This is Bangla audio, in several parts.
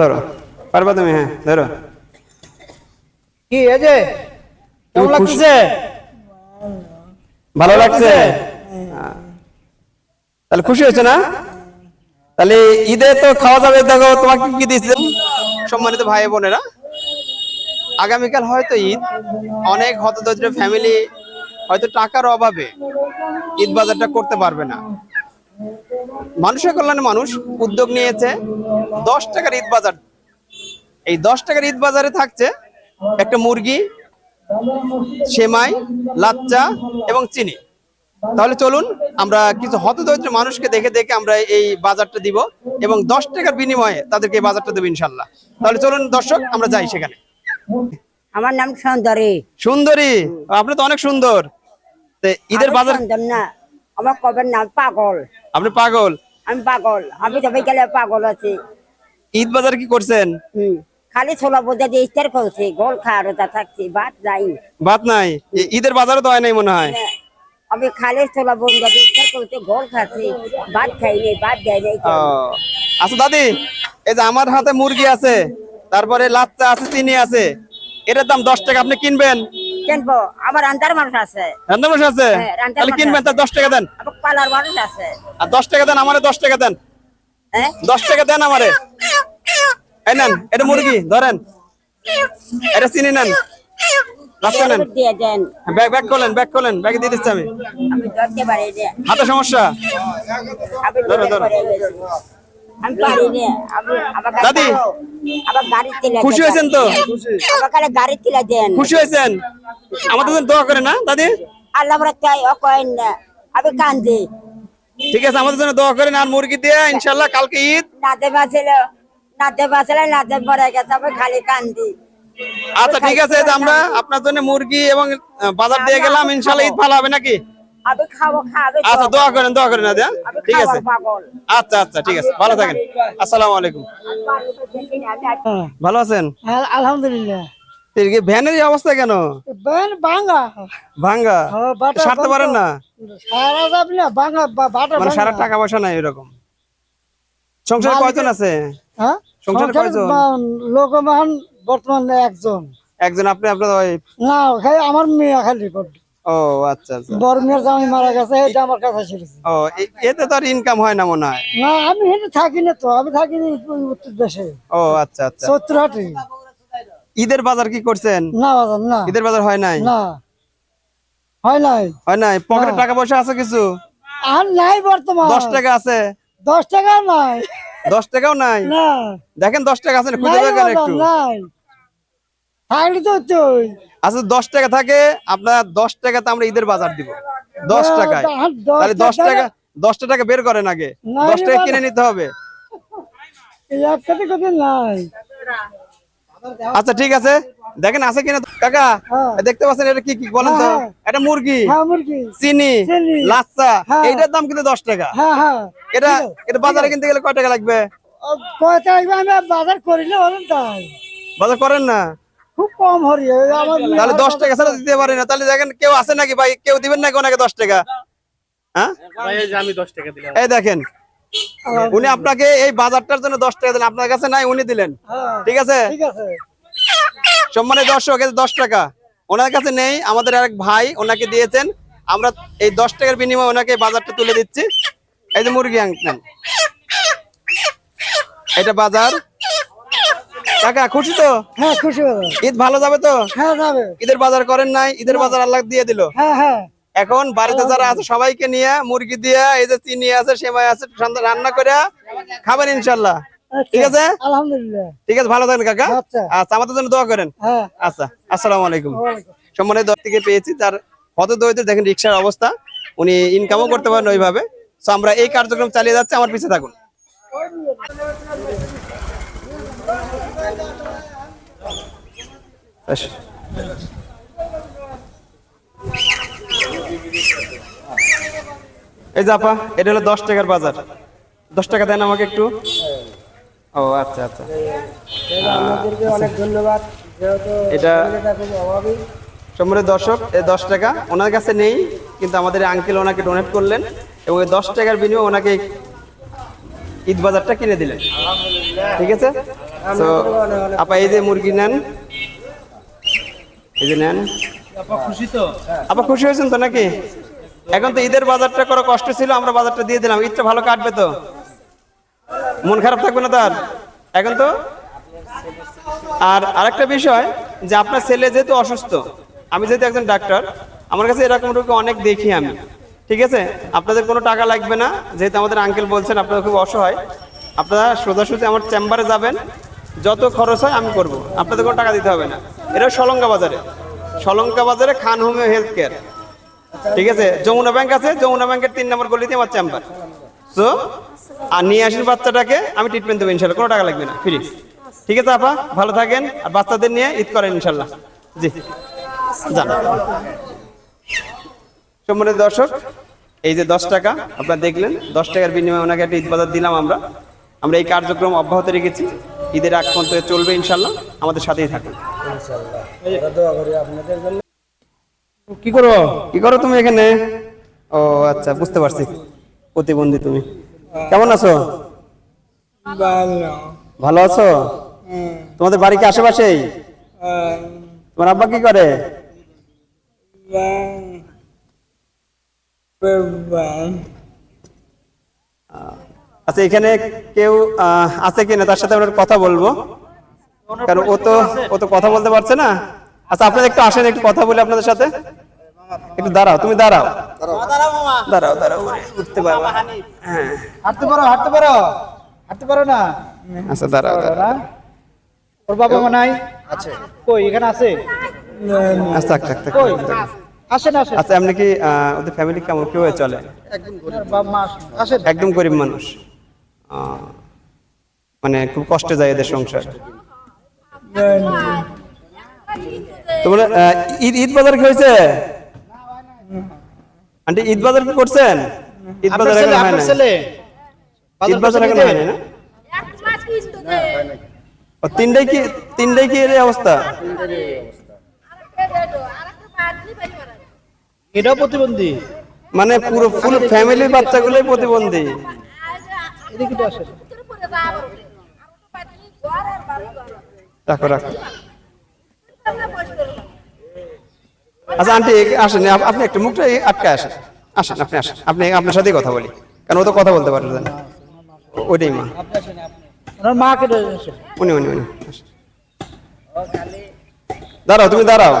ধরো পারবা তুমি হ্যাঁ ধরো। কি এই যে কেমন? লাগতেছে? ভালো লাগছে। তাহলে খুশি হয়েছে না? তাহলে ঈদে তো খাওয়া যাবে দেখো তোমাকে কি দিচ্ছে সম্মানিত ভাই বোনেরা আগামীকাল হয়তো ঈদ অনেক হতদরিদ্র ফ্যামিলি হয়তো টাকার অভাবে ঈদ বাজারটা করতে পারবে না। মানুষের কল্যাণে মানুষ উদ্যোগ নিয়েছে। দশ টাকার ঈদ বাজার। এই দশ টাকার ঈদ বাজারে থাকছে একটা মুরগি সেমাই লাচ্চা এবং চিনি। তাহলে চলুন আমরা কিছু হতদরিদ্র মানুষকে দেখে দেখে আমরা এই বাজারটা দিব এবং দশ টাকার বিনিময়ে তাদেরকে এই বাজারটা দেবো ইনশাল্লাহ। তাহলে চলুন দর্শক আমরা যাই সেখানে। আমার নাম সুন্দরী। সুন্দরী আপনি তো অনেক সুন্দর। ঈদের বাজার না আমার কবের নাম পাগল। আপনি পাগল? আমি পাগল। আমি তো গেলে পাগল আছি। ঈদ বাজার কি করছেন? হুম খালি ছোলা বোঝা দিয়ে ইস্তার করছি গোল খাওয়ার ওটা থাকছি ভাত যাই ভাত নাই? ঈদের বাজারও তো হয় নাই মনে হয়? আমি খালি ছোলা বোঝা দিয়ে ইস্তার করছি গোল খাচ্ছি ভাত খাই নাই ভাত যাই নাই আচ্ছা দাদি এই যে আমার হাতে মুরগি আছে তারপরে লাচ্চা আছে চিনি আছে এটার দাম দশ টাকা আপনি কিনবেন? কেনবো। আমার আন্দার মানুষ আছে। বসে আছে? হ্যাঁ, তাহলে কিনবেন তার দশ টাকা দেন। পালার মানুষ আছে। আর দশ টাকা দেন আমারে দশ টাকা দেন। হ্যাঁ? দশ টাকা দেন আমারে। এই নেন এটা মুরগি ধরেন। এটা চিনি নেন। নেন ব্যাগ ব্যাগ করলেন ব্যাগ করলেন ব্যাগে দিয়ে দিচ্ছি আমি। হাতে সমস্যা? ধরো, ধরো। পড়ে গেছি। আমি পারি না আমি আমার দাদি। দাও। গাড়ি তেলে খুশি হয়েছেন তো? আমার গাড়ি তেলে দেন খুশি হয়েছেন আমাদের দোয়া করে না দাদি আল্লাহ আমরা চাই ও না আমি কান্দি ঠিক আছে আমাদের জন্য দোয়া করেন আর মুরগি দিয়ে ইনশাল্লাহ কালকে ঈদ নাতে বাঁচল নাতে বাঁচল নাতে মরে গেছে আমি খালি কান্দি আচ্ছা ঠিক আছে আমরা আপনার জন্য মুরগি এবং বাজার দিয়ে গেলাম ইনশাল্লাহ ঈদ ভালো হবে নাকি আচ্ছা দোয়া করেন দোয়া করেন ঠিক আছে। আচ্ছা আচ্ছা ঠিক আছে। ভালো থাকেন। আসসালামু আলাইকুম। ভালো আছেন? আলহামদুলিল্লাহ। ভ্যানের অবস্থা কেন? বেন বাঙ্গা ভাঙ্গা হ্যাঁ, সারতে পারেন না? সারা যাবি না বাটা মানে সারা টাকা পয়সা নাই এরকম? সংসারে কয়জন আছে? হ্যাঁ? সংসারে কয়জন? বা- লোক মহান বর্তমানে একজন। একজন আপনি আপনার ওয়াইফ না আমার মেয়ে খালি। ও আচ্ছা আচ্ছা। বড় মেয়ের জামাই মারা গেছে এটা আমার কাছে ও এতে তো আর ইনকাম হয় না মনে হয়? না আমি হেঁটে থাকি না তো আমি থাকি উত্তর দেশে। ও আচ্ছা আচ্ছা। চতুরহাটে। ঈদের বাজার কি করছেন? না বাজার না। ঈদের বাজার হয় নাই? না। হয় নাই। হয় নাই? পকেটে টাকা পয়সা আছে কিছু? আর নাই বর্তমান। দশ টাকা আছে? দশ টাকা নাই। দশ টাকাও নাই? না। দেখেন দশ টাকা আছে না, খুঁজে নাই দেখেন একটু। নাই। আচ্ছা দশ টাকা থাকে আপনার দশ টাকাতে আমরা ঈদের বাজার দিব। দশ টাকায়। তাহলে দশ টাকা- দশটা টাকা বের করেন আগে। দশ টাকা কিনে নিতে হবে। আচ্ছা ঠিক আছে। দেখেন আছে কিনা? কাকা হ্যাঁ। দেখতে পাচ্ছেন এটা কি কি বলেন তো? হ্যাঁ। এটা মুরগি। হ্যাঁ চিনি। হ্যাঁ। এইটার দাম কিন্তু দশ টাকা। হ্যাঁ হ্যাঁ। এটা এটা বাজারে কিনতে গেলে কয় টাকা লাগবে? বাজার বাজার করেন না? খুব কম হরি তাহলে দশ টাকা ছাড়া দিতে পারি না। তাহলে দেখেন কেউ আছে নাকি ভাই? কেউ দিবেন নাকি ওনাকে দশ টাকা? হ্যাঁ? এই দেখেন উনি আপনাকে এই বাজারটার জন্য দশ টাকা দিলেন। আপনার কাছে নাই উনি দিলেন। হ্যাঁ, ঠিক আছে? সম্মানের দর্শক দশ টাকা। ওনার কাছে নেই আমাদের এক ভাই ওনাকে দিয়েছেন। আমরা এই দশ টাকার বিনিময়ে ওনাকে বাজারটা তুলে দিচ্ছি। এই যে মুরগি আনলেন এটা বাজার। কাকা খুশি তো? হ্যাঁ খুশি ঈদ ভালো যাবে তো? হ্যাঁ যাবে। ঈদের বাজার করেন নাই ঈদের বাজার আল্লাহ দিয়ে দিল। হ্যাঁ হ্যাঁ। এখন বাড়িতে যারা আছে সবাইকে নিয়ে মুরগি দিয়ে এই যে চিনি আছে সেমাই আছে রান্না করে খাবেন ইনশাল্লাহ। আচ্ছা, ঠিক আছে? আলহামদুলিল্লাহ। ঠিক আছে ভালো থাকেন কাকা। আচ্ছা। আচ্ছা আমাদের জন্য দোয়া করেন। হ্যাঁ। আচ্ছা আসসালামু আলাইকুম। সম্মানের দর থেকে পেয়েছি তার কত দরিদ্র দেখেন রিক্সার অবস্থা। উনি ইনকামও করতে পারেন ওইভাবে। তো আমরা এই কার্যক্রম চালিয়ে যাচ্ছি আমার পিছে থাকুন। এই জাপা এটা হলো দশ টাকার বাজার। দশ টাকা দেন আমাকে একটু। ও আচ্ছা আচ্ছা। অনেক ধন্যবাদ। এটা সম্মানিত দর্শক এই দশ টাকা ওনার কাছে নেই কিন্তু আমাদের আঙ্কেল ওনাকে ডোনেট করলেন এবং এই দশ টাকার বিনিময়ে ওনাকে ঈদ বাজারটা কিনে দিলেন। ঠিক আছে? তো আপা এই যে মুরগি নেন। এই যে নেন। আপা খুশি হয়েছেন তো নাকি? এখন তো ঈদের বাজারটা করা কষ্ট ছিল আমরা বাজারটা দিয়ে দিলাম। ঈদটা ভালো কাটবে তো? মন খারাপ থাকবে না তার এখন তো? আর আরেকটা বিষয় যে আপনার ছেলে যেহেতু অসুস্থ আমি যেহেতু একজন ডাক্তার আমার কাছে এরকম রোগী অনেক দেখি আমি। ঠিক আছে? আপনাদের কোনো টাকা লাগবে না? যেহেতু আমাদের আঙ্কেল বলছেন আপনারা খুব অসহায়। আপনারা সোজাসুজি আমার চেম্বারে যাবেন। যত খরচ হয় আমি করব। আপনাদের কোনো টাকা দিতে হবে না। এটা সলঙ্গা বাজারে। সলঙ্কা বাজারে খান হোমিও হেলথ কেয়ার ঠিক আছে? যমুনা ব্যাংক আছে, যমুনা ব্যাংকের তিন নম্বর গলিতে আমার চেম্বার সো আর নিয়ে আসেন বাচ্চাটাকে, আমি ট্রিটমেন্ট দেবো ইনশাল্লাহ, কোনো টাকা লাগবে না ফ্রি ঠিক আছে আপা? ভালো থাকেন, আর বাচ্চাদের নিয়ে ঈদ করেন ইনশাল্লাহ। জি। যান। সম্মানিত দর্শক, এই যে দশ টাকা, আপনারা দেখলেন, দশ টাকার বিনিময়ে ওনাকে একটা ঈদ বাজার দিলাম আমরা। আমরা এই কার্যক্রম অব্যাহত রেখেছি। ঈদের আগ পর্যন্ত চলবে ইনশাল্লাহ আমাদের সাথেই থাকুন। কি করো? কি করো তুমি এখানে? ও আচ্ছা বুঝতে পারছি। প্রতিবন্ধী তুমি। কেমন আছো? ভালো। আছো? তোমাদের বাড়ি কি আশেপাশেই? তোমার আব্বা কি করে? আচ্ছা এখানে কেউ আছে কিনা তার সাথে আমরা একটু কথা বলব। কারণ ও তো ও তো কথা বলতে পারছে না। আচ্ছা আপনারা একটু আসেন একটু কথা বলি আপনাদের সাথে। একটু দাঁড়াও তুমি দাঁড়াও। দাঁড়াও। দাঁড়াও উঠতে পারবা হ্যাঁ। হাঁটতে পারো হাঁটতে পারো। হাঁটতে পারো না? আচ্ছা দাঁড়াও দাঁড়াও। ওর বাবা মা নাই? আছে। কই এখানে আছে? আচ্ছা থাক, থাক, কই? আসেন আসেন। আচ্ছা এমনি কি ওদের ফ্যামিলি কেমন? কেউ চলে? ওর বাবা মা আসেন। আসেন। একদম গরিব মানুষ। মানে খুব কষ্টে যায় এদের সংসার। তোমরা ঈদ ঈদ বাজার কি হয়েছে? আন্টি ঈদ বাজার কি করছেন? ঈদ বাজার এখন হয় না ঈদ বাজার এখন হয় না? না? তিনটাই কি তিনটাই কি এর অবস্থা? এটাও প্রতিবন্ধী। মানে পুরো ফুল ফ্যামিলির বাচ্চাগুলোই প্রতিবন্ধী। এদিকে তো আসেন। রাখো রাখো। আচ্ছা আন্টি আসেন আপনি একটু মুখটা এই আটকে আসেন। আসেন আপনি আসেন। আপনি আপনার সাথেই কথা বলি। কারণ ও তো কথা বলতে পারবে না। ওইটাই মা। ওনার মা উনি উনি উনি দাঁড়াও তুমি দাঁড়াও।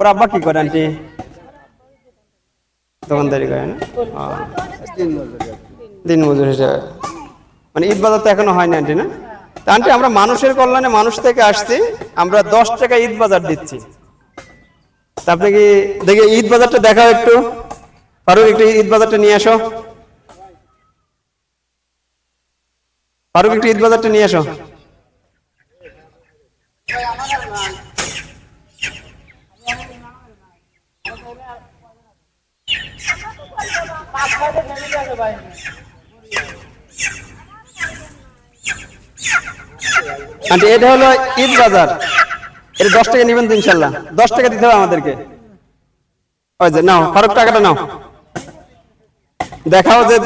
ওর আব্বা কি করে আন্টি? দোকানদারি করে না? দিন মজুর হিসেবে মানে ঈদ বাজার তো এখনও হয়নি আন্টি না তা আন্টি আমরা মানুষের কল্যাণে মানুষ থেকে আসছি আমরা দশ টাকা ঈদ বাজার দিচ্ছি তা আপনি কি দেখি ঈদ বাজারটা দেখাও একটু ফারুক একটু ঈদ বাজারটা নিয়ে আসো ফারুক একটু ঈদ বাজারটা নিয়ে আসো আন্টি, এটা হলো ঈদ বাজার। এটা দশ টাকা তো ইনশাল্লাহ। দশ টাকা দিতে হবে আমাদেরকে। ওই যে, নাও, ফারুক টাকাটা নাও। দেখাও যে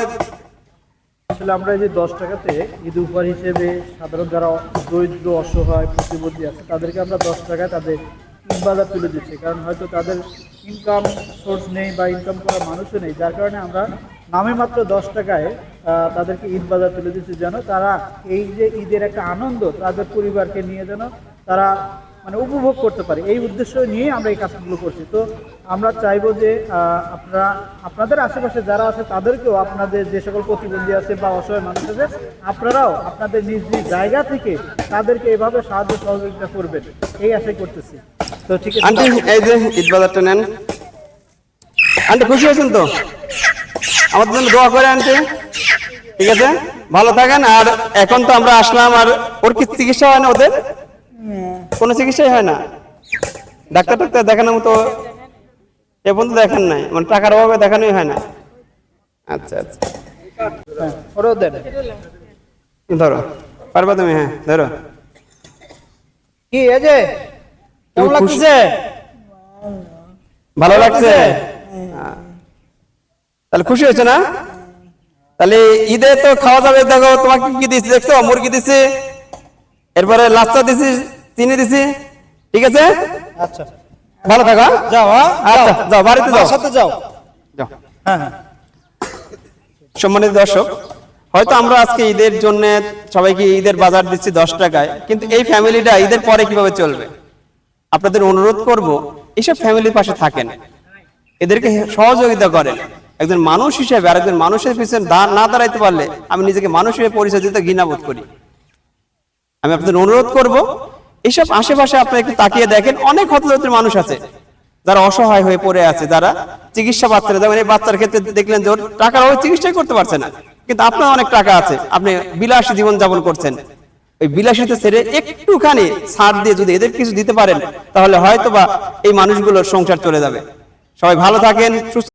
আসলে আমরা এই যে দশ টাকাতে ঈদ উপহার হিসেবে সাধারণ যারা দরিদ্র, অসহায়, প্রতিবন্ধী আছে, তাদেরকে আমরা দশ টাকায় তাদের তুলে দিচ্ছি। কারণ হয়তো তাদের ইনকাম সোর্স নেই বা ইনকাম করার মানুষও নেই। যার কারণে আমরা নামে মাত্র দশ টাকায় তাদেরকে ঈদ বাজার তুলে দিচ্ছি যেন তারা এই যে ঈদের একটা আনন্দ তাদের পরিবারকে নিয়ে যেন তারা মানে উপভোগ করতে পারে। এই উদ্দেশ্য নিয়ে আমরা এই কাজগুলো করছি। তো আমরা চাইব যে আপনারা, আপনাদের আশেপাশে যারা আছে তাদেরকেও আপনাদের যে সকল প্রতিবন্ধী আছে বা অসহায় মানুষ আছে, আপনারাও আপনাদের নিজ নিজ জায়গা থেকে তাদেরকে এভাবে সাহায্য সহযোগিতা করবেন। এই আশাই করতেছি। তো ঠিক আছে। এই যে ঈদ বাজারটা নেন। আন্টি, খুশি হয়েছেন তো? আমাদের জন্য দোয়া করে আন্টি। ঠিক আছে? ভালো থাকেন। আর এখন তো আমরা আসলাম আর ওর কি চিকিৎসা হয় না ওদের? কোনো চিকিৎসাই হয় না। ডাক্তার টাক্তার দেখানোর মতো এ পর্যন্ত দেখান নাই। মানে টাকার অভাবে দেখানোই হয় না। আচ্ছা আচ্ছা। ওরাও দেন। ধরো। পারবা তুমি হ্যাঁ ধরো। কি এই যে কেমন? লাগতেছে? ভালো লাগছে। তাহলে খুশি হয়েছে না? তাহলে ঈদে তো খাওয়া যাবে দেখো তোমাকে কি দিচ্ছি দেখছ? মুরগি দিছি এরপরে লাচ্চা দিছি চিনি দিছি ঠিক আছে? আচ্ছা। ভালো থাকো হ্যাঁ? যাও হ্যাঁ? আচ্ছা যাও। বাড়িতে যাও। সাথে যাও। যাও। হ্যাঁ হ্যাঁ। সম্মানিত দর্শক হয়তো আমরা আজকে ঈদের জন্য সবাইকে ঈদের বাজার দিচ্ছি দশ টাকায় কিন্তু এই ফ্যামিলিটা ঈদের পরে কীভাবে চলবে? আপনাদের অনুরোধ করব এইসব ফ্যামিলির পাশে থাকেন। এদেরকে সহযোগিতা করেন। একজন মানুষ হিসেবে আর একজন মানুষের পিছনে না দাঁড়াইতে পারলে আমি নিজেকে মানুষ হিসেবে পরিচয় দিতে ঘৃণাবোধ করি। আমি আপনাদের অনুরোধ করব এইসব আশেপাশে আপনারা একটু তাকিয়ে দেখেন, অনেক হতদরিদ্র মানুষ আছে, যারা অসহায় হয়ে পড়ে আছে, যারা চিকিৎসা পাচ্ছে না। যেমন এই বাচ্চার ক্ষেত্রে দেখলেন যে ওর টাকার অভাবে চিকিৎসাই করতে পারছে না, কিন্তু আপনার অনেক টাকা আছে, আপনি বিলাসী জীবন যাপন করছেন। ওই বিলাসিতা ছেড়ে একটুখানি ছাড় দিয়ে যদি এদের কিছু দিতে পারেন, তাহলে হয়তো বা এই মানুষগুলোর সংসার চলে যাবে। সবাই ভালো থাকেন, সুস্থ